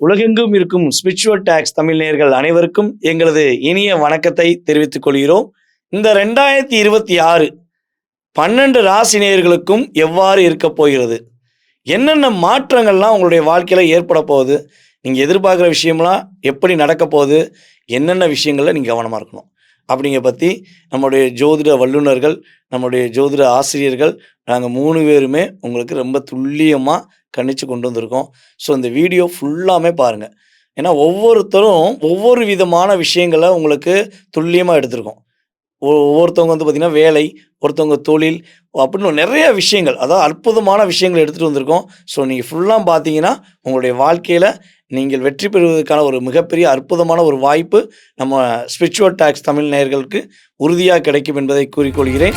உலகெங்கும் இருக்கும் spiritual tax Tamil நேயர்கள் அனைவருக்கும் எங்களது இனிய வணக்கத்தை தெரிவித்துக் கொள்கிறோம். இந்த ரெண்டாயிரத்தி இருபத்தி ஆறு பன்னெண்டு ராசி நேயர்களுக்கும் எவ்வாறு இருக்க போகிறது? என்னென்ன மாற்றங்கள்லாம் உங்களுடைய வாழ்க்கையில் ஏற்பட போகுது? நீங்கள் எதிர்பார்க்குற விஷயம்லாம் எப்படி நடக்க போகுது? என்னென்ன விஷயங்களில் நீங்கள் கவனமாக இருக்கணும்? அப்படிங்க பற்றி நம்முடைய ஜோதிட வல்லுநர்கள் நம்முடைய ஜோதிட ஆசிரியர்கள் நாங்கள் மூணு பேருமே உங்களுக்கு ரொம்ப துல்லியமாக கணிச்சு கொண்டு வந்திருக்கோம். ஸோ இந்த வீடியோ ஃபுல்லாமே பாருங்கள் ஏன்னா ஒவ்வொருத்தரும் ஒவ்வொரு விதமான விஷயங்களை உங்களுக்கு துல்லியமாக எடுத்திருக்கோம். ஒ- ஒவ்வொருத்தவங்க வந்து பார்த்திங்கன்னா வேலை ஒருத்தவங்க தொழில் அப்படின்னு நிறைய விஷயங்கள் அதாவது அற்புதமான விஷயங்கள் எடுத்துகிட்டு வந்திருக்கோம். ஸோ நீங்கள் ஃபுல்லாக பார்த்தீங்கன்னா உங்களுடைய வாழ்க்கையில் நீங்கள் வெற்றி பெறுவதற்கான ஒரு மிகப்பெரிய அற்புதமான ஒரு வாய்ப்பு நம்ம ஸ்பிரிச்சுவல் டாக்ஸ் தமிழ் நேயர்களுக்கு உறுதியாக கிடைக்கும் என்பதை கூறிக்கொள்கிறேன்.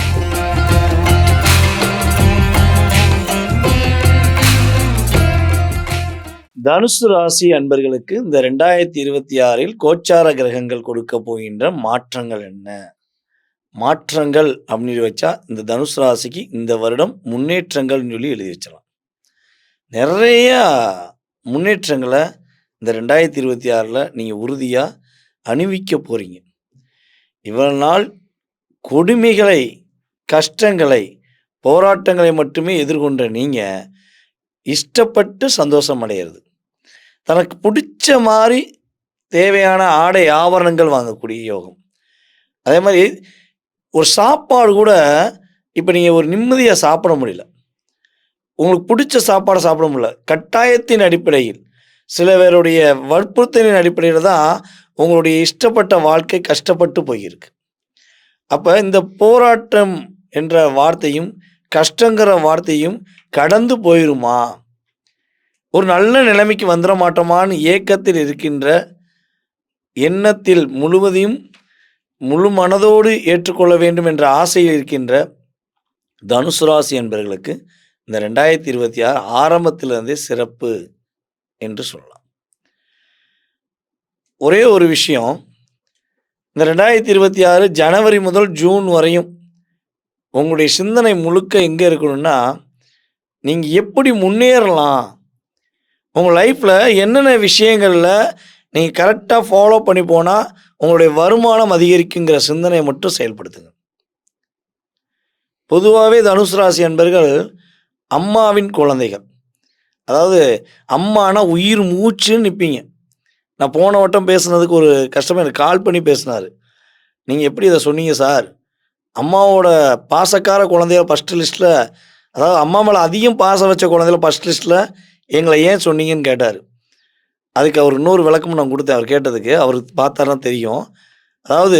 தனுசு ராசி அன்பர்களுக்கு இந்த ரெண்டாயிரத்தி இருபத்தி ஆறில் கோச்சார கிரகங்கள் கொடுக்க போகின்ற மாற்றங்கள் என்ன? மாற்றங்கள் அப்படின்னு வச்சா இந்த தனுசு ராசிக்கு இந்த வருடம் முன்னேற்றங்கள்னு சொல்லி எழுதி வச்சிடலாம். நிறைய முன்னேற்றங்களை இந்த ரெண்டாயிரத்தி இருபத்தி ஆறில் நீங்கள் உறுதியாக அணிவிக்க போகிறீங்க இவ்வளவு நாள் கொடுமைகளை கஷ்டங்களை போராட்டங்களை மட்டுமே எதிர்கொண்ட நீங்கள் இஷ்டப்பட்டு சந்தோஷம் அடையிறது. தனக்கு பிடிச்ச மாதிரி தேவையான ஆடை ஆபரணங்கள் வாங்கக்கூடிய யோகம். அதே மாதிரி ஒரு சாப்பாடு கூட இப்போ நீங்கள் ஒரு நிம்மதியாக சாப்பிட முடியல. உங்களுக்கு பிடிச்ச சாப்பாடை சாப்பிட முடியல. கட்டாயத்தின் அடிப்படையில் சில பேருடைய வற்புறுத்தலின் அடிப்படையில் தான் உங்களுடைய இஷ்டப்பட்ட வாழ்க்கை கஷ்டப்பட்டு போயிருக்கு. அப்போ இந்த போராட்டம் என்ற வார்த்தையும் கஷ்டங்கிற வார்த்தையும் கடந்து போயிருமா? ஒரு நல்ல நிலைமைக்கு வந்துட மாட்டோமான்னு ஏக்கத்தில் இருக்கின்ற எண்ணத்தில் முழுவதையும் முழு மனதோடு ஏற்றுக்கொள்ள வேண்டும் என்ற ஆசையில் இருக்கின்ற தனுசு ராசி என்பவர்களுக்கு இந்த ரெண்டாயிரத்தி இருபத்தி ஆறு ஆரம்பத்திலிருந்தே சிறப்பு என்று சொல்லலாம். ஒரே ஒரு விஷயம் இந்த ரெண்டாயிரத்தி இருபத்தி ஆறு ஜனவரி முதல் ஜூன் வரையும் உங்களுடைய சிந்தனை முழுக்க எங்கே இருக்கணும்னா நீங்கள் எப்படி முன்னேறலாம் உங்கள் லைஃப்பில் என்னென்ன விஷயங்களில் நீங்கள் கரெக்டாக ஃபாலோ பண்ணி போனால் உங்களுடைய வருமானம் அதிகரிக்குங்கிற சிந்தனையை மட்டும் செயல்படுத்துங்க. பொதுவாகவே தனுசு ராசி என்பர்கள் அம்மாவின் குழந்தைகள். அதாவது அம்மானா உயிர் மூச்சுன்னு நிற்பீங்க நான் போன வட்டம் பேசுனதுக்கு ஒரு கஷ்டமாக எனக்கு கால் பண்ணி பேசினார். நீங்கள் எப்படி இதை சொன்னீங்க சார்? அம்மாவோட பாசக்கார குழந்தைய ஃபஸ்ட் லிஸ்ட்டில் அதாவது அம்மா மேலே அதிகம் பாசம் வச்ச குழந்தையில ஃபஸ்ட் லிஸ்ட்டில் எங்களை ஏன் சொன்னீங்கன்னு கேட்டார். அதுக்கு அவர் இன்னொரு விளக்கமும் நான் கொடுத்தேன் அவர் கேட்டதுக்கு. அவர் பார்த்தாருன்னா தெரியும். அதாவது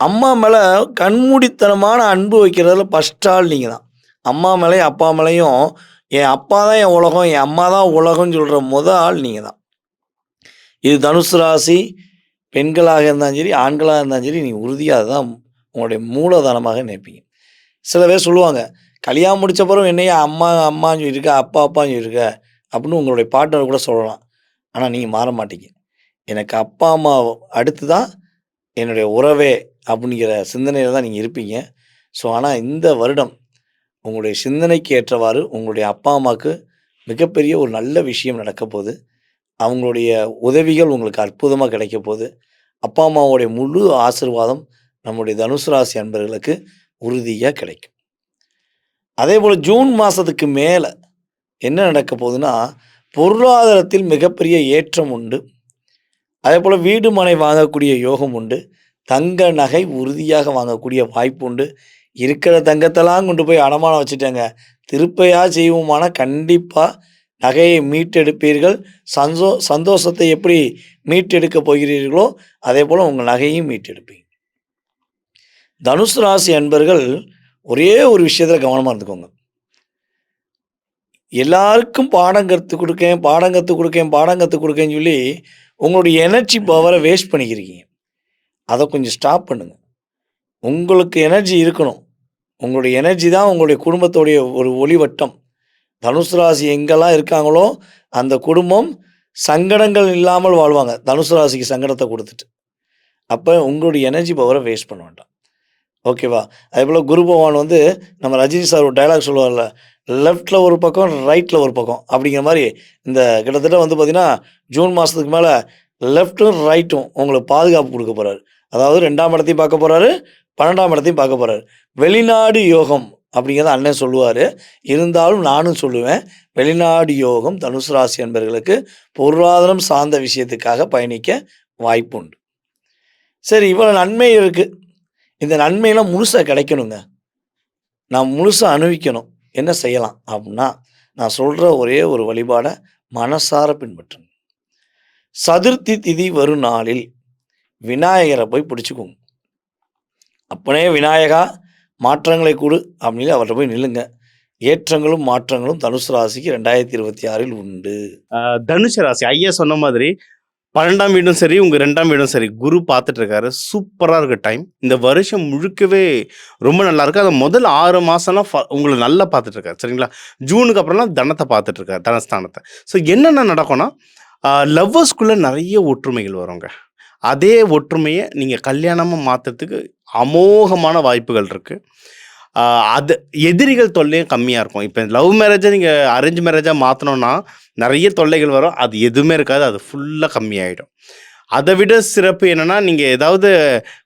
அம்மா மேலே கண்மூடித்தனமான அன்பு வைக்கிறதுல ஃபஸ்ட் ஆள் நீங்கள் தான் அம்மா மேலேயும் அப்பா மேலேயும் என் அப்பா தான் என் உலகம் என் அம்மா தான் உலகம்னு சொல்கிற முத ஆள் நீங்கள் தான் இது தனுசு ராசி பெண்களாக இருந்தாலும் சரி ஆண்களாக இருந்தாலும் சரி நீங்கள் உறுதியாக தான் உங்களுடைய மூலதனமாக நினைப்பீங்க. சில பேர் சொல்லுவாங்க கல்யாணம் முடித்த பிறகு என்னையா அம்மா அம்மான்னு சொல்லியிருக்க அப்பா அப்பான்னு சொல்லியிருக்க? அப்படின்னு உங்களுடைய பார்ட்னர் கூட சொல்லலாம். ஆனால் நீங்கள் மாற மாட்டீங்க. எனக்கு அப்பா அம்மா அடுத்து தான் என்னுடைய உறவே அப்படிங்கிற சிந்தனையில் தான் நீங்கள் இருப்பீங்க. ஸோ ஆனால் இந்த வருடம் உங்களுடைய சிந்தனைக்கு ஏற்றவாறு உங்களுடைய அப்பா அம்மாவுக்கு மிகப்பெரிய ஒரு நல்ல விஷயம் நடக்க போகுது. அவங்களுடைய உதவிகள் உங்களுக்கு அற்புதமாக கிடைக்க போகுது. அப்பா அம்மாவுடைய முழு ஆசீர்வாதம் நம்முடைய தனுசு ராசி அன்பர்களுக்கு உறுதியாக கிடைக்கும். அதே போல் ஜூன் மாதத்துக்கு மேலே என்ன நடக்க போகுதுன்னா பொருளாதாரத்தில் மிகப்பெரிய ஏற்றம் உண்டு. அதே போல் வீடு மனை வாங்கக்கூடிய யோகம் உண்டு. தங்க நகை உறுதியாக வாங்கக்கூடிய வாய்ப்பு உண்டு. இருக்கிற தங்கத்தெல்லாம் கொண்டு போய் அடமானம் வச்சுட்டேங்க. திருப்பையாக செய்வோமானா கண்டிப்பாக நகையை மீட்டெடுப்பீர்கள். சந்தோ சந்தோஷத்தை எப்படி மீட்டெடுக்க போகிறீர்களோ அதே போல் உங்கள் நகையும் மீட்டெடுப்பீங்க. தனுசு ராசி அன்பர்கள் ஒரே ஒரு விஷயத்தில் கவனமாக இருந்துக்கோங்க. எல்லாருக்கும் பாடம் கற்றுக் கொடுக்கேன் பாடம் கற்றுக் கொடுக்கேன் பாடம் கற்றுக் கொடுக்கேன்னு சொல்லி உங்களுடைய எனர்ஜி பவரை வேஸ்ட் பண்ணிக்கிறீங்க. அதை கொஞ்சம் ஸ்டாப் பண்ணுங்கள் உங்களுக்கு எனர்ஜி இருக்கணும். உங்களுடைய எனர்ஜி தான் உங்களுடைய குடும்பத்துடைய ஒரு ஒளிவட்டம். தனுசு ராசி எங்கெல்லாம் இருக்காங்களோ அந்த குடும்பம் சங்கடங்கள் இல்லாமல் வாழ்வாங்க. தனுசு ராசிக்கு சங்கடத்தை கொடுத்துட்டு. அப்போ உங்களுடைய எனர்ஜி பவரை வேஸ்ட் பண்ண வேண்டாம். ஓகேவா அதே போல் குரு பகவான் வந்து நம்ம ரஜினி சார் ஒரு டைலாக் சொல்லுவார்ல லெஃப்ட்டில் ஒரு பக்கம், ரைட்டில் ஒரு பக்கம். அப்படிங்கிற மாதிரி இந்த கிட்டத்தட்ட வந்து பார்த்தீங்கன்னா, ஜூன் மாதத்துக்கு மேலே லெஃப்ட்டும், ரைட்டும் உங்களுக்கு பாதுகாப்பு கொடுக்க போகிறாரு அதாவது ரெண்டாம் இடத்தையும் பார்க்க போகிறாரு பன்னெண்டாம் இடத்தையும் பார்க்க போகிறாரு வெளிநாடு யோகம் அப்படிங்கிறத அண்ணன் சொல்லுவார் இருந்தாலும் நானும் சொல்லுவேன். வெளிநாடு யோகம் தனுசு ராசி என்பர்களுக்கு பொருளாதாரம் சார்ந்த விஷயத்துக்காக பயணிக்க வாய்ப்புண்டு. சரி இவ்வளோ நன்மை இருக்குது இந்த நன்மையெல்லாம் முழுசாக கிடைக்கணுங்க. நான் முழுசாக அனுபவிக்கணும். என்ன செய்யலாம்? அப்படின்னா நான் சொல்கிற ஒரே ஒரு வழிபாடை மனசார பின்பற்றுங்க. சதுர்த்தி திதி வரும் நாளில் விநாயகரை போய் பிடிச்சிக்கோங்க அப்பனே விநாயகா மாற்றங்களை கொடு அப்படின்னு அவர்கிட்ட போய் நில்லுங்க. ஏற்றங்களும், மாற்றங்களும் தனுசு ராசிக்கு 2026ல் உண்டு. தனுசு ராசி ஐயா சொன்ன மாதிரி 12ஆம் வீடும் சரி, உங்கள் ரெண்டாம் வீடும் சரி, குரு பார்த்துட்டு இருக்காரு. இருக்க டைம். இந்த வருஷம் முழுக்கவே ரொம்ப நல்லா இருக்குது அது முதல் 6 மாசம்லாம் ஃப நல்லா பார்த்துட்டு இருக்காரு. சரிங்களா? ஜூனுக்கு அப்புறம்லாம் தனத்தை பார்த்துட்டு இருக்காரு. ஸோ என்னென்ன நடக்கும்னா, லவ்வர்ஸ்குள்ளே நிறைய ஒற்றுமைகள் வருங்க. அதே ஒற்றுமையை நீங்கள் கல்யாணமாக மாத்துறதுக்கு அமோகமான வாய்ப்புகள் இருக்குது அது எதிரிகள் தொல்லையும் கம்மியாக இருக்கும். இப்போ லவ் மேரேஜை நீங்கள் அரேஞ்ச் மேரேஜாக மாத்தணும்னா, நிறைய தொல்லைகள் வரும். அது எதுவுமே இருக்காது. அது ஃபுல்லாக கம்மியாயிடும். அதை விட சிறப்பு என்னென்னா நீங்கள் ஏதாவது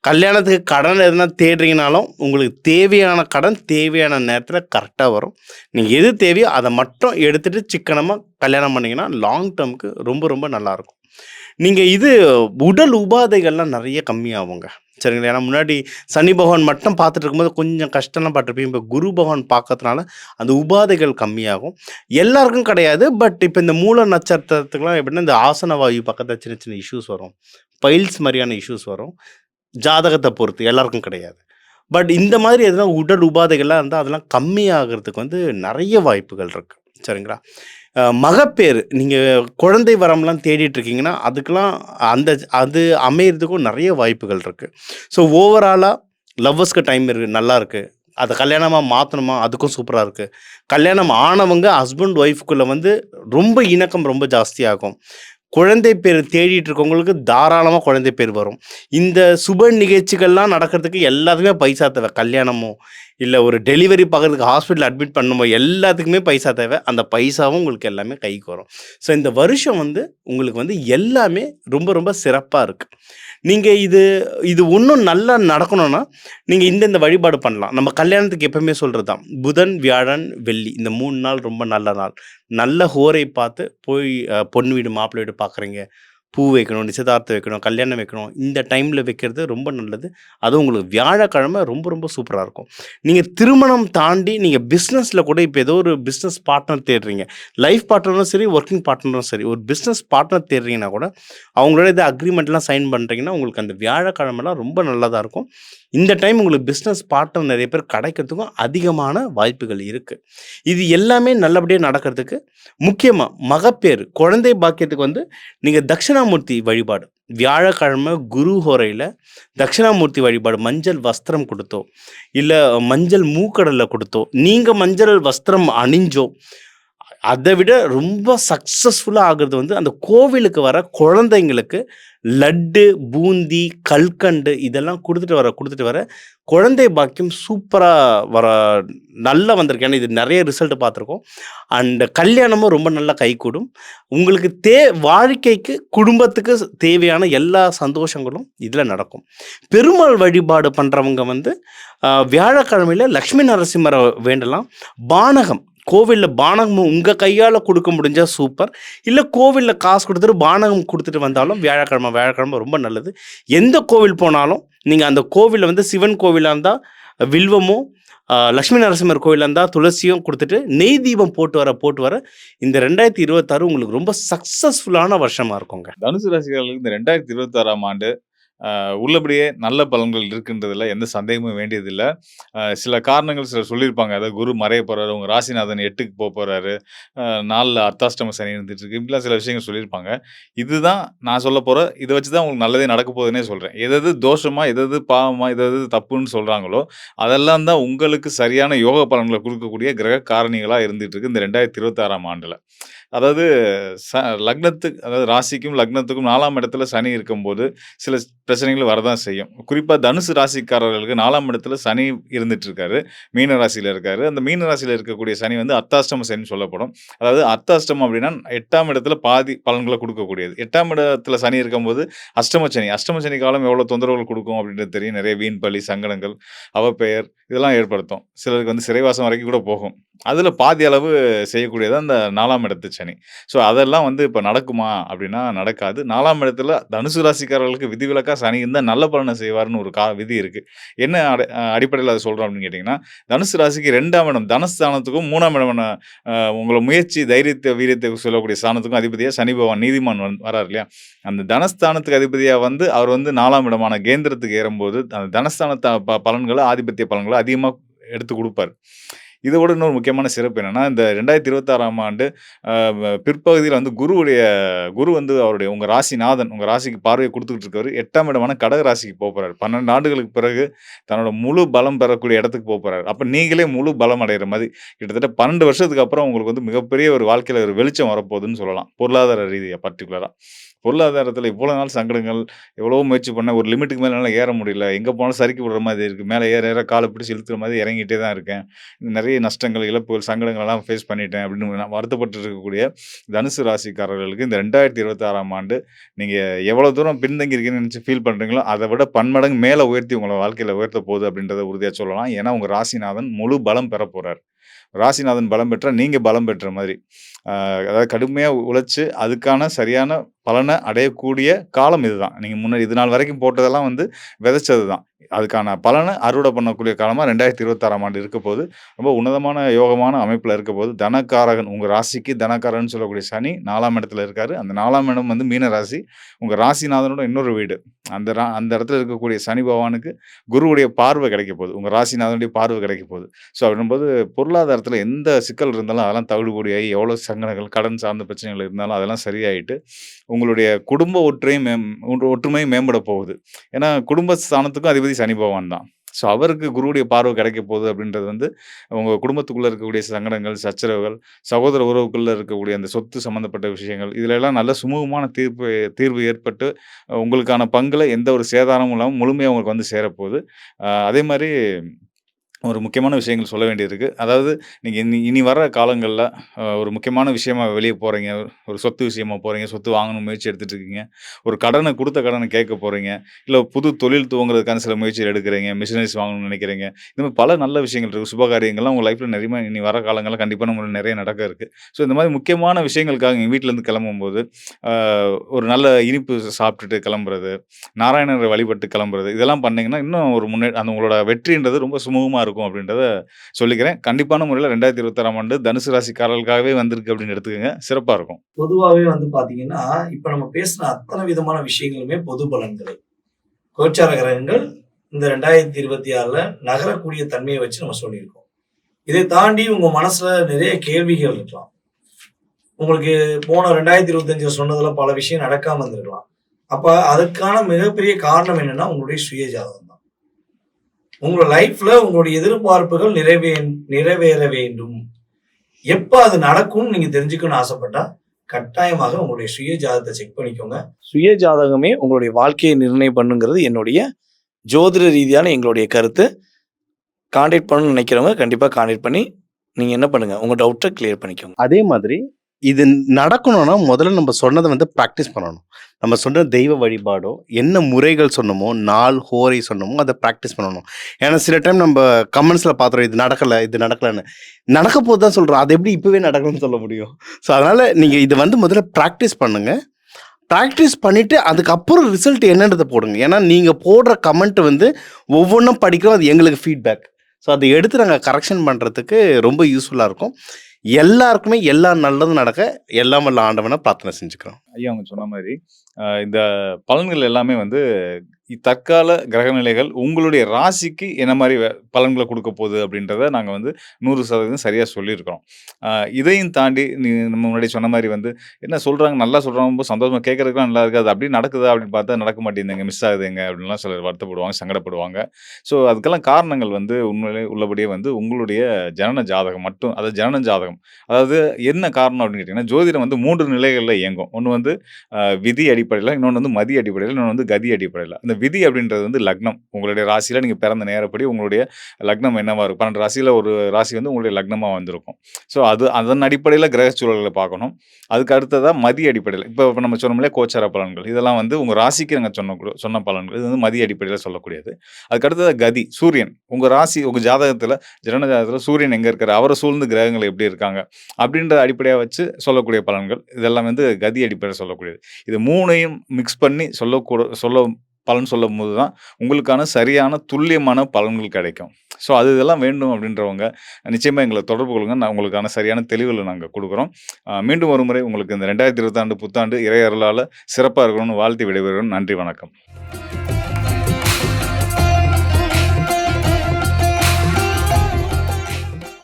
கல்யாணத்துக்கு கடன் எதுனா தேடுறீங்கனாலும், உங்களுக்கு தேவையான கடன் தேவையான நேரத்தில் கரெக்டாக வரும். நீங்கள் எது தேவையோ அதை மட்டும் எடுத்துட்டு சிக்கனமாக கல்யாணம் பண்ணிங்கன்னா லாங் டெர்ம்க்கு ரொம்ப ரொம்ப நல்லாயிருக்கும் நீங்கள் இது உடல் உபாதைகள்லாம் நிறைய கம்மியாகுங்க. சரிங்களா? ஏன்னா முன்னாடி சனி பகவான் மட்டும் பார்த்துட்டு இருக்கும்போது கொஞ்சம் கஷ்டம்லாம் பட்டுருப்பீங்க. இப்போ குரு பகவான் பார்க்கறதுனால அந்த உபாதைகள் கம்மியாகும். எல்லாருக்கும் கிடையாது. பட் இப்போ இந்த மூல நட்சத்திரத்துக்குலாம் எப்படின்னா, இந்த ஆசன வாயு பக்கத்தில் சின்ன சின்ன இஷ்யூஸ் வரும். பைல்ஸ் மாதிரியான இஷ்யூஸ் வரும். ஜாதகத்தை பொறுத்து எல்லாருக்கும் கிடையாது. பட் இந்த மாதிரி எதுனா உடல் உபாதைகள்லாம் இருந்தால் அதெல்லாம் கம்மியாகிறதுக்கு வந்து நிறைய வாய்ப்புகள் இருக்குது சரிங்களா? மகப்பேறு. நீங்கள் குழந்தை வரம்லாம் தேடிட்டு இருக்கீங்கன்னா, அதுக்கெலாம் அந்த அது அமையிறதுக்கும் நிறைய வாய்ப்புகள் இருக்குது ஸோ ஓவராலாக லவ்வர்ஸ்க்கு டைம் இருக்குது நல்லா அதை கல்யாணமாக மாற்றணுமா அதுக்கும் சூப்பராக இருக்குது கல்யாணம் ஆனவங்க ஹஸ்பண்ட் ஒய்ஃப்குள்ளே வந்து ரொம்ப இணக்கம் ரொம்ப ஜாஸ்தியாகும். குழந்தை பேர் தேடிட்டு இருக்கவங்களுக்கு தாராளமாக குழந்தை பேர் வரும். இந்த சுப நிகழ்ச்சிகள்லாம் நடக்கிறதுக்கு எல்லாத்துக்குமே பைசா தேவை. கல்யாணமோ, இல்லை ஒரு டெலிவரி பார்க்குறதுக்கு ஹாஸ்பிட்டல் அட்மிட் பண்ணுமோ எல்லாத்துக்குமே பைசா தேவை. அந்த பைசாவும் உங்களுக்கு எல்லாமே கைக்கு வரும். ஸோ இந்த வருஷம் வந்து உங்களுக்கு வந்து எல்லாமே ரொம்ப ரொம்ப சிறப்பாக இருக்குது நீங்கள் இது இது இன்னும் நல்லா நடக்கணும்னா, நீங்கள் இந்தந்த வழிபாடு பண்ணலாம். நம்ம கல்யாணத்துக்கு எப்பவுமே சொல்கிறது தான். புதன், வியாழன், வெள்ளி இந்த மூணு நாள் ரொம்ப நல்ல நாள். நல்ல ஹோரை பார்த்து போய் பொண்ணு வீடு, மாப்பிள்ளை வீடு பார்க்குறீங்க. பூ வைக்கணும், நிச்சயதார்த்தம் வைக்கணும், கல்யாணம் வைக்கணும். இந்த டைமில் வைக்கிறது ரொம்ப நல்லது. அதுவும் உங்களுக்கு வியாழக்கிழமை ரொம்ப ரொம்ப சூப்பராக இருக்கும். நீங்கள் திருமணம் தாண்டி நீங்கள் பிஸ்னஸில் கூட இப்போ ஏதோ ஒரு பிஸ்னஸ் பார்ட்னர் தேடுறீங்க. லைஃப் பார்ட்னரும் சரி, ஒர்க்கிங் பார்ட்னரும் சரி, ஒரு பிஸ்னஸ் பார்ட்னர் தேடுறீங்கன்னா கூட, அவங்களோட இது அக்ரிமெண்ட்லாம் சைன் பண்ணுறீங்கன்னா உங்களுக்கு அந்த வியாழக்கிழமைலாம் ரொம்ப நல்லதாக இருக்கும். இந்த டைம் உங்களுக்கு பிஸ்னஸ் பார்ட்னர் நிறைய பேர் கிடைக்கிறதுக்கும் அதிகமான வாய்ப்புகள் இருக்குது இது எல்லாமே நல்லபடியாக நடக்கிறதுக்கு, முக்கியமாக மகப்பேறு, குழந்தை பாக்கியத்துக்கு வந்து நீங்கள் தட்சிண தட்சிணாமூர்த்தி வழிபாடு. வியாழக்கிழமை குரு ஹோரையில் தட்சிணாமூர்த்தி வழிபாடு. மஞ்சள் வஸ்திரம் கொடுத்தோ இல்ல மஞ்சள் மூக்கடலை குடுத்தோ, நீங்க மஞ்சள் வஸ்திரம் அணிஞ்சோ, அதை விட ரொம்ப சக்ஸஸ்ஃபுல்லாக ஆகுறது வந்து அந்த கோவிலுக்கு வர குழந்தைங்களுக்கு லட்டு, பூந்தி, கல்கண்டு இதெல்லாம் கொடுத்துட்டு வர கொடுத்துட்டு வர குழந்தை பாக்கியம் சூப்பராக வர நல்லா வந்திருக்கு. ஏன்னா இது நிறைய ரிசல்ட் பார்த்துருக்கோம். அண்ட் கல்யாணமும் ரொம்ப நல்லா கைகூடும். உங்களுக்கு தே வாழ்க்கைக்கு, குடும்பத்துக்கு தேவையான எல்லா சந்தோஷங்களும் இதில் நடக்கும். பெருமாள் வழிபாடு பண்ணுறவங்க வந்து வியாழக்கிழமையில் வியாழக்கிழமையில நரசிம்மரை வேண்டலாம். பானகம் கோவிலில் பானகம் உங்கள் கையால் கொடுக்க முடிஞ்சால் சூப்பர். இல்லை கோவிலில் காசு கொடுத்துட்டு பானகம் கொடுத்துட்டு வந்தாலும் வியாழக்கிழமை வியாழக்கிழமை ரொம்ப நல்லது. எந்த கோவில் போனாலும், நீங்கள் அந்த கோவிலில் வந்து சிவன் கோவிலாக இருந்தால் வில்வமும் லக்ஷ்மி லட்சுமி நரசிம்மர் கோவிலா இருந்தால் துளசியும் கொடுத்துட்டு நெய் தீபம் போட்டு வர போட்டு வர இந்த 2026 உங்களுக்கு ரொம்ப சக்ஸஸ்ஃபுல்லான வருஷமாக இருக்குங்க. தனுசு ராசிகளுக்கு இந்த 2026ஆம் ஆண்டு உள்ளபடியே நல்ல பலன்கள் இருக்குன்றதுல எந்த சந்தேகமும் வேண்டியதில்லை சில காரணங்கள் சிலர் சொல்லியிருப்பாங்க. அதாவது குரு மறைய போகிறாரு உங்கள் ராசிநாதன் எட்டுக்கு போக போகிறாரு நாலில் அர்த்தாஷ்டம சனி இருந்துட்டுருக்கு இப்படிலாம் சில விஷயங்கள் சொல்லியிருப்பாங்க. இதுதான் நான் சொல்லப்போகிறேன் இதை வச்சு தான் உங்களுக்கு நல்லதே நடக்க போகுதுன்னே சொல்கிறேன் எதாவது தோஷமாக எதாவது பாவமாக எது தப்புன்னு சொல்கிறாங்களோ அதெல்லாம் தான் உங்களுக்கு சரியான யோக பலன்களை கொடுக்கக்கூடிய கிரக காரணிகளாக இருந்துகிட்ருக்கு இந்த ரெண்டாயிரத்தி இருபத்தாறாம் ஆண்டில் அதாவது ச லக்னத்துக்கு அதாவது ராசிக்கும் லக்னத்துக்கும் நாலாம் இடத்துல சனி இருக்கும்போது சில பிரச்சனைகள் வரதான் செய்யும். குறிப்பாக தனுசு ராசிக்காரர்களுக்கு நாலாம் இடத்துல சனி இருந்துட்டு இருக்காரு மீன ராசியில் இருக்காரு. அந்த மீன ராசியில் இருக்கக்கூடிய சனி வந்து அர்த்தாஷ்டம சனின்னு சொல்லப்படும். அதாவது அத்தாஷ்டமம் அப்படின்னா எட்டாம் இடத்துல பாதி பலன்களை கொடுக்கக்கூடியது. எட்டாம் இடத்துல சனி இருக்கும்போது அஷ்டம சனி அஷ்டம சனி காலம் எவ்வளோ தொந்தரவுகள் கொடுக்கும் அப்படின்றது தெரியும். நிறைய வீண் பலி சங்கடங்கள் அவப்பெயர் இதெல்லாம் ஏற்படுத்தும். சிலருக்கு வந்து சிறைவாசம் வரைக்கும் கூட போகும். அதில் பாதி அளவு செய்யக்கூடியது அந்த நாலாம் இடத்து சனி. ஸோ அதெல்லாம் வந்து இப்போ நடக்குமா? அப்படின்னா நடக்காது. நாலாம் இடத்துல தனுசு ராசிக்காரர்களுக்கு விதிவிலக்காக சனி இருந்தால் நல்ல பலனை செய்வார்னு ஒரு கா விதி இருக்குது என்ன அடி அடிப்படையில் அதை சொல்கிறோம் அப்படின்னு கேட்டிங்கன்னா தனுசு ராசிக்கு ரெண்டாம் இடம் தனஸ்தானத்துக்கும் மூணாம் இடம் உங்களை முயற்சி தைரியத்தை வீரியத்தை சொல்லக்கூடிய ஸ்தானத்துக்கும் அதிபதியாக சனி பகவான் நீதிமான் வந்து வரார் இல்லையா? அந்த தனஸ்தானத்துக்கு அதிபதியாக வந்து அவர் வந்து நாலாம் இடமான கேந்திரத்துக்கு ஏறும்போது அந்த தனஸ்தானத்தை ப பலன்களை ஆதிபத்திய பலன்களை அதிகமாக எடுத்து கொடுப்பார். இதோட இன்னொரு முக்கியமான சிறப்பு என்னன்னா இந்த ரெண்டாயிரத்தி இருபத்தாறாம் ஆண்டு பிற்பகுதியில் வந்து குருவுடைய குரு வந்து அவருடைய உங்கள் ராசிநாதன் உங்கள் ராசிக்கு பார்வையை கொடுத்துக்கிட்டு இருக்கவர் எட்டாம் இடமான கடக ராசிக்கு போகிறார் பன்னெண்டு ஆண்டுகளுக்கு பிறகு தன்னோட முழு பலம் பெறக்கூடிய இடத்துக்கு போக அப்போ நீங்களே முழு பலம் அடைகிற மாதிரி கிட்டத்தட்ட பன்னெண்டு வருஷத்துக்கு அப்புறம் உங்களுக்கு வந்து மிகப்பெரிய ஒரு வாழ்க்கையில் ஒரு வெளிச்சம் வரப்போகுதுன்னு சொல்லலாம். பொருளாதார ரீதியாக பர்டிகுலராக பொருளாதாரத்தில் இவ்வளோ நாள் சங்கடங்கள் எவ்வளோ முயற்சி பண்ண ஒரு லிமிட்டுக்கு மேலே என்னால் ஏற முடியல. எங்கே போனாலும் சறுக்கி விடுற மாதிரி இருக்குது மேலே ஏற ஏற காலை பிடிச்சி இழுத்துற மாதிரி இறங்கிட்டே தான் இருக்கேன். நிறைய நஷ்டங்கள் இழப்புகள் சங்கடங்கள் எல்லாம் ஃபேஸ் பண்ணிட்டேன் அப்படின்னு நான் வருத்தப்பட்டு இருக்கக்கூடிய தனுசு ராசிக்காரர்களுக்கு இந்த ரெண்டாயிரத்தி இருபத்தாறாம் ஆண்டு நீங்கள் எவ்வளோ தூரம் பின்தங்கி இருக்கீங்கன்னு நினச்சி ஃபீல் பண்ணுறீங்களோ அதை விட பன்மடங்கு மேலே உயர்த்தி உங்களை வாழ்க்கையில் உயர்த்த போகுது அப்படின்றத உறுதியாக சொல்லலாம். ஏன்னா உங்கள் ராசிநாதன் முழு பலம் பெற போகிறார் ராசிநாதன் பலம் பெற்றால் நீங்கள் பலம் பெற்ற மாதிரி. அதாவது கடுமையாக உழைச்சி அதுக்கான சரியான பலனை அடையக்கூடிய காலம் இதுதான். நீங்கள் முன்னாடி இது நாள் வரைக்கும் போட்டதெல்லாம் வந்து விதைச்சது தான் அதுக்கான பலனை அறுவடை பண்ணக்கூடிய காலமாக ரெண்டாயிரத்தி இருபத்தாறாம் ஆண்டு இருக்க போது ரொம்ப உன்னதமான யோகமான அமைப்பில் இருக்க போது தனக்காரகன் உங்கள் ராசிக்கு தனக்காரகன் சொல்லக்கூடிய சனி நாலாம் இடத்துல இருக்காரு. அந்த நாலாம் இடம் வந்து மீன ராசி. உங்கள் ராசிநாதனோட இன்னொரு வீடு. அந்த ரா அந்த இடத்துல இருக்கக்கூடிய சனி பகவானுக்கு குருவுடைய பார்வை கிடைக்க போகுது. உங்கள் ராசிநாதனுடைய பார்வை கிடைக்க போகுது. ஸோ அப்படின்போது பொருளாதாரத்தில் எந்த சிக்கல் இருந்தாலும் அதெல்லாம் தவிடுபடியாகி எவ்வளோ சங்கடங்கள் கடன் சார்ந்த பிரச்சனைகள் இருந்தாலும் அதெல்லாம் சரியாயிட்டு உங்களுடைய குடும்ப ஒற்றையும் மேம் ஒற்றுமையும் மேம்பட போகுது. ஏன்னா குடும்ப ஸ்தானத்துக்கும் அதிபதி சனி பகவான் தான். ஸோ அவருக்கு குருவுடைய பார்வை கிடைக்க போகுது அப்படின்றது வந்து உங்கள் குடும்பத்துக்குள்ளே இருக்கக்கூடிய சங்கடங்கள் சச்சரவுகள் சகோதர உறவுக்குள்ளே இருக்கக்கூடிய அந்த சொத்து சம்மந்தப்பட்ட விஷயங்கள் இதிலெல்லாம் நல்ல சுமூகமான தீர்ப்பு தீர்வு ஏற்பட்டு உங்களுக்கான பங்குல எந்த ஒரு சேதாரமும் இல்லாமல் முழுமையாக உங்களுக்கு வந்து சேரப்போகுது அதே மாதிரி ஒரு முக்கியமான விஷயங்கள் சொல்ல வேண்டியிருக்கு அதாவது நீங்கள் இனி இனி வர காலங்களில் ஒரு முக்கியமான விஷயமா வெளியே போகிறீங்க ஒரு சொத்து விஷயமா போகிறீங்க சொத்து வாங்கணும் முயற்சி எடுத்துகிட்டு இருக்கீங்க ஒரு கடனை கொடுத்த கடனை கேட்க போகிறீங்க இல்லை புது தொழில் துவங்குறதுக்கான சில முயற்சிகள் எடுக்கிறீங்க. மிஷினரிஸ் வாங்கணும்னு நினைக்கிறீங்க. இந்த மாதிரி பல நல்ல விஷயங்கள் இருக்குது சுபகாரியங்கள்லாம் உங்கள் லைஃப்பில் நிறைய இனி வர காலங்களில் கண்டிப்பாக நம்மளுக்கு நிறைய நடக்க இருக்குது ஸோ இந்த மாதிரி முக்கியமான விஷயங்களுக்காக எங்கள் வீட்டிலேருந்து கிளம்பும்போது ஒரு நல்ல இனிப்பு சாப்பிட்டுட்டு கிளம்புறது நாராயணரை வழிபட்டு கிளம்புறது இதெல்லாம் பண்ணிங்கன்னா இன்னும் ஒரு முன்னே அந்த உங்களோட வெற்றின்றது ரொம்ப சுமூகமாக இருக்கும் அப்படின்றத சொல்லிக்கிறேன். கண்டிப்பான முறையில் ரெண்டாயிரத்தி இருபத்தாறாம் ஆண்டு தனுசு ராசிக்காரர்களுக்காகவே வந்திருக்கு அப்படின்னு எடுத்துக்கோங்க. சிறப்பாக இருக்கும். பொதுவாகவே வந்து பாத்தீங்கன்னா இப்போ நம்ம பேசின அத்தனை விதமான விஷயங்களுமே பொது பலன்கள். கோச்சார கிரகங்கள் இந்த ரெண்டாயிரத்தி இருபத்தி ஆறுல நகரக்கூடிய தன்மையை வச்சு நம்ம சொல்லியிருக்கோம். இதை தாண்டி உங்க மனசுல நிறைய கேள்விகள் இருக்கலாம். உங்களுக்கு போன ரெண்டாயிரத்தி இருபத்தஞ்சில் சொன்னதுல பல விஷயம் நடக்காம இருந்திருக்கலாம். அப்ப அதுக்கான மிகப்பெரிய காரணம் என்னன்னா உங்களுடைய சுய ஜாதகம் உங்களோட லைஃப்ல உங்களுடைய எதிர்பார்ப்புகள் நிறைவே நிறைவேற வேண்டும். எப்ப அது நடக்கும்னு நீங்க தெரிஞ்சுக்கணும்னு ஆசைப்பட்டா கட்டாயமாக உங்களுடைய சுய ஜாதகத்தை செக் பண்ணிக்கோங்க. சுய ஜாதகமே உங்களுடைய வாழ்க்கையை நிர்ணயம் பண்ணுங்கிறது என்னுடைய ஜோதிட ரீதியான எங்களுடைய கருத்து. காண்டாக்ட் பண்ணணும்னு நினைக்கிறவங்க கண்டிப்பாக காண்டாக்ட் பண்ணி நீங்கள் என்ன பண்ணுங்க உங்கள் டவுட்டை கிளியர் பண்ணிக்கோங்க. அதே மாதிரி இது நடக்கணும்னா முதல்ல நம்ம சொன்னதை வந்து ப்ராக்டிஸ் பண்ணணும். நம்ம சொன்ன தெய்வ வழிபாடோ என்ன முறைகள் சொன்னோமோ நாள் ஹோரை சொன்னோமோ அதை ப்ராக்டிஸ் பண்ணணும். ஏன்னா சில டைம் நம்ம கமெண்ட்ஸில் பார்த்துறோம் இது நடக்கலை இது நடக்கலைன்னு. நடக்க போது தான் சொல்கிறோம் அது எப்படி இப்போவே நடக்கணும்னு சொல்ல முடியும். ஸோ அதனால் நீங்கள் இது வந்து முதல்ல ப்ராக்டிஸ் பண்ணுங்கள் ப்ராக்டிஸ் பண்ணிவிட்டு அதுக்கப்புறம் ரிசல்ட் என்னன்றதை போடுங்க. ஏன்னா நீங்கள் போடுற கமெண்ட் வந்து ஒவ்வொன்றும் படிக்கிறோம் அது எங்களுக்கு ஃபீட்பேக் ஸோ அதை எடுத்து நாங்கள் கரெக்ஷன் பண்ணுறதுக்கு ரொம்ப யூஸ்ஃபுல்லாக இருக்கும். எல்லாருக்குமே எல்லா நல்லதும் நடக்க எல்லாம் வல்ல ஆண்டவனை பிரார்த்தனை செஞ்சுக்கிறோம். ஐயா அவங்க சொன்ன மாதிரி இந்த பலன்கள் எல்லாமே வந்து தற்கால கிரக நிலைகள் உங்களுடைய ராசிக்கு என்ன மாதிரி பலன்களை கொடுக்க போகுது அப்படின்றத நாங்கள் வந்து நூறு சதவீதம் சரியாக சொல்லியிருக்கிறோம். இதையும் தாண்டி நீ நம்ம முன்னாடி சொன்ன மாதிரி வந்து என்ன சொல்கிறாங்க நல்லா சொல்கிறாங்க ரொம்ப சந்தோஷமாக கேட்குறதுக்குலாம் நல்லா இருக்காது அப்படி நடக்குதா அப்படின்னு பார்த்தா நடக்க மாட்டேங்குதுங்க மிஸ் ஆகுதுங்க அப்படின்லாம் சிலர் வருத்தப்படுவாங்க சங்கடப்படுவாங்க. ஸோ அதுக்கெல்லாம் காரணங்கள் வந்து உண்மையிலே உள்ளபடியே வந்து உங்களுடைய ஜனன ஜாதகம் மட்டும் அதாவது ஜனன ஜாதகம் அதாவது என்ன காரணம் அப்படின்னு கேட்டிங்கன்னா ஜோதிடம் வந்து மூன்று நிலைகளில் இயங்கும். ஒன்று வந்து விதி அடிப்படையில் இன்னொன்று வந்து மதி அடிப்படையில் இன்னொன்று வந்து கதி அடிப்படையில். அந்த விதி அப்படின்றது வந்து லக்னம். உங்களுடைய ராசியில் நீங்கள் பிறந்த நேரப்படி உங்களுடைய லக்னம் என்னவா இருக்கும்? பன்னெண்டு ராசியில் ஒரு ராசி வந்து உங்களுடைய லக்னமாக வந்திருக்கும். ஸோ அது அதன் அடிப்படையில் கிரக சூழல்களை பார்க்கணும். அதுக்கு அடுத்ததாக மதி அடிப்படையில் இப்போ இப்போ நம்ம சொன்னோம்லே கோச்சார பலன்கள். இதெல்லாம் வந்து உங்கள் ராசிக்கு நாங்கள் சொன்ன கூட- சொன்ன பலன்கள். இது வந்து மதி அடிப்படையில் சொல்லக்கூடியது. அதுக்கு அடுத்தது கதி சூரியன். உங்கள் ராசி உங்கள் ஜாதகத்தில் ஜனன ஜாதகத்தில் சூரியன் எங்கே இருக்கிற அவரை சூழ்ந்து கிரகங்கள் எப்படி இருக்காங்க? அப்படின்ற அடிப்படையாக வச்சு சொல்லக்கூடிய பலன்கள். இதெல்லாம் வந்து கதி அடிப்படையில் சொல்லக்கூடியது. இது மூணையும் மிக்ஸ் பண்ணி சொல்லக்கூட சொல்ல பலன் சொல்லும் போது தான் உங்களுக்கான சரியான துல்லியமான பலன்கள் கிடைக்கும். ஸோ அது இதெல்லாம் வேண்டும் அப்படின்றவங்க நிச்சயமாக எங்களை தொடர்பு கொள்ளுங்க. நான் உங்களுக்கான சரியான தெளிவில் நாங்கள் கொடுக்குறோம். மீண்டும் ஒரு முறை உங்களுக்கு இந்த ரெண்டாயிரத்தி இருபத்தாண்டு புத்தாண்டு இறையர்களால் சிறப்பாக இருக்கணும்னு வாழ்த்தி விடைபெறுகிறோம் நன்றி வணக்கம்.